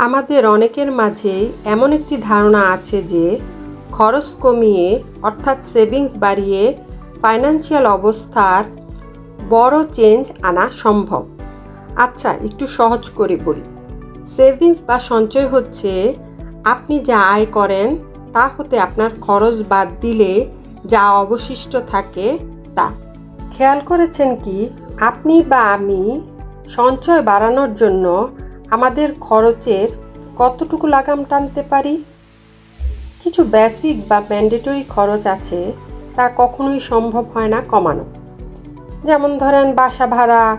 আমাদের অনেকের মাঝেই এমন একটি ধারণা আছে যে, খরচ কমিয়ে, অর্থাৎ সেভিংস বাড়িয়ে ফাইন্যান্সিয়াল অবস্থার বড় চেঞ্জ আনা সম্ভব। আচ্ছা একটু সহজ করে বলি। সেভিংস বা সঞ্চয় হচ্ছে, আপনি যা আয় করেন, তা হতে আপনার খরচ বাদ দিলে যা অবশিষ্ট থাকে, তা। খেয়াল করেছেন কি? আপনি বা আমি সঞ্চয় বাড়ানোর জন্য আমাদের খরচের কতটুকু লাগাম টানতে পারি? কিছু বেসিক বা ম্যান্ডেটরি খরচ আছে, তা কখনোই সম্ভব হয় না কমানো। যেমন ধরেন বাসা ভাড়া,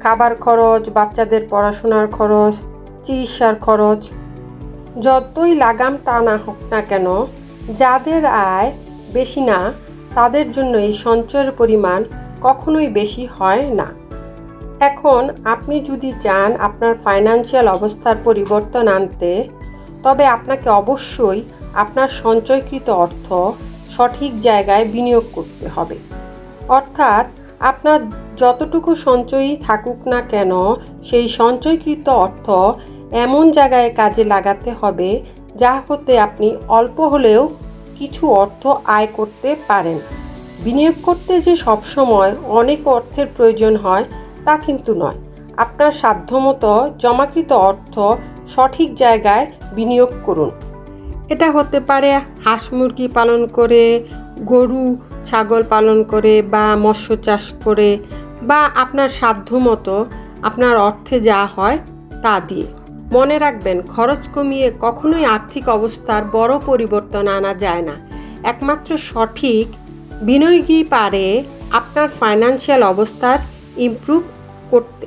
খাবার খরচ, বাচ্চাদের পড়াশোনার খরচ, চিকিৎসার খরচ। যতই লাগাম টানা হোক না কেন, যাদের আয় বেশি না, তাদের জন্য এই সঞ্চয়ের পরিমাণ কখনোই বেশি হয় না। এখন আপনি যদি চান আপনার ফাইন্যান্সিয়াল অবস্থার পরিবর্তন আনতে, তবে আপনাকে অবশ্যই আপনার সঞ্চয়কৃত অর্থ সঠিক জায়গায় বিনিয়োগ করতে হবে। অর্থাৎ আপনার যতটুকু সঞ্চয়ই থাকুক না কেন, সেই সঞ্চয়কৃত অর্থ এমন জায়গায় কাজে লাগাতে হবে যা হতে আপনি অল্প হলেও কিছু অর্থ আয় করতে পারেন। বিনিয়োগ করতে যে সবসময় অনেক অর্থের প্রয়োজন হয় তা কিন্তু নয়। আপনার সাধ্যমতো জমাকৃত অর্থ সঠিক জায়গায় বিনিয়োগ করুন। এটা হতে পারে হাঁস মুরগি পালন করে, গরু, ছাগল পালন করে বা মৎস্য চাষ করে বা আপনার সাধ্যমতো আপনার অর্থে যা হয় তা দিয়ে। মনে রাখবেন, খরচ কমিয়ে কখনোই আর্থিক অবস্থার বড় পরিবর্তন আনা যায় না। একমাত্র সঠিক বিনিয়োগই পারে আপনার ফাইন্যান্সিয়াল অবস্থার ইমপ্রুভ করতে।